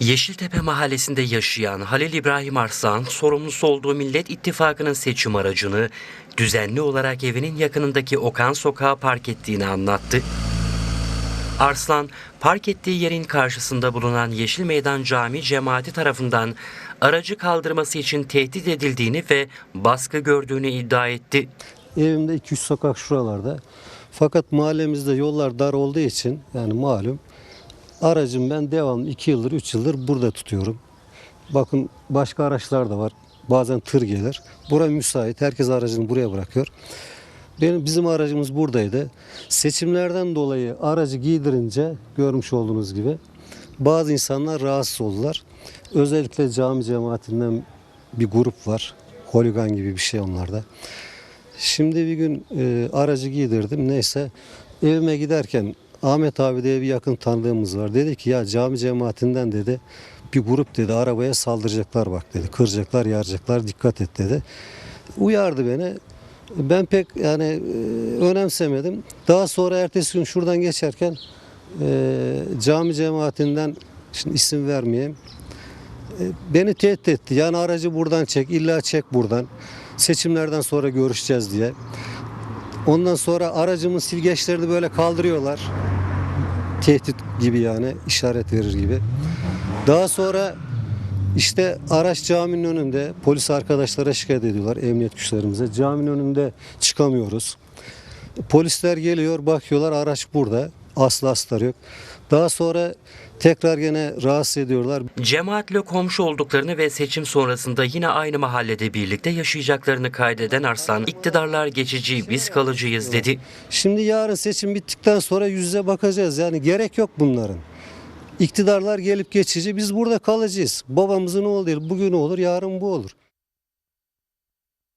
Yeşiltepe mahallesinde yaşayan Halil İbrahim Arslan, sorumlusu olduğu Millet İttifakı'nın seçim aracını düzenli olarak evinin yakınındaki Okan Sokağı park ettiğini anlattı. Arslan, park ettiği yerin karşısında bulunan Yeşil Meydan Cami cemaati tarafından aracı kaldırması için tehdit edildiğini ve baskı gördüğünü iddia etti. Evimde 2-3 sokak şuralarda. Fakat mahallemizde yollar dar olduğu için yani malum aracım ben devamlı 2 yıldır 3 yıldır burada tutuyorum. Bakın başka araçlar da var. Bazen tır gelir. Bura müsait. Herkes aracını buraya bırakıyor. Benim bizim aracımız buradaydı. Seçimlerden dolayı aracı giydirince görmüş olduğunuz gibi bazı insanlar rahatsız oldular. Özellikle cami cemaatinden bir grup var. Holigan gibi bir şey onlarda. Şimdi bir gün e, aracı giydirdim neyse evime giderken Ahmet abi diye bir yakın tanıdığımız var. Dedi ki ya cami cemaatinden dedi bir grup dedi arabaya saldıracaklar bak dedi. Kıracaklar yaracaklar dikkat et dedi. Uyardı beni. Ben pek yani e, önemsemedim. Daha sonra ertesi gün şuradan geçerken e, cami cemaatinden şimdi isim vermeyeyim. E, beni tehdit etti. Yani aracı buradan çek, illa çek buradan. Seçimlerden sonra görüşeceğiz diye. Ondan sonra aracımın silgeçlerini böyle kaldırıyorlar. Tehdit gibi yani işaret verir gibi. Daha sonra işte araç caminin önünde polis arkadaşlara şikayet ediyorlar emniyet güçlerimize. Caminin önünde çıkamıyoruz. Polisler geliyor bakıyorlar araç burada. Aslı astarı yok. Daha sonra tekrar gene rahatsız ediyorlar. Cemaatle komşu olduklarını ve seçim sonrasında yine aynı mahallede birlikte yaşayacaklarını kaydeden Arslan, iktidarlar geçici biz kalıcıyız dedi. Şimdi yarın seçim bittikten sonra yüz yüze bakacağız. Yani gerek yok bunların. İktidarlar gelip geçici biz burada kalacağız. Babamızın oğlu değil. Bugün olur yarın bu olur.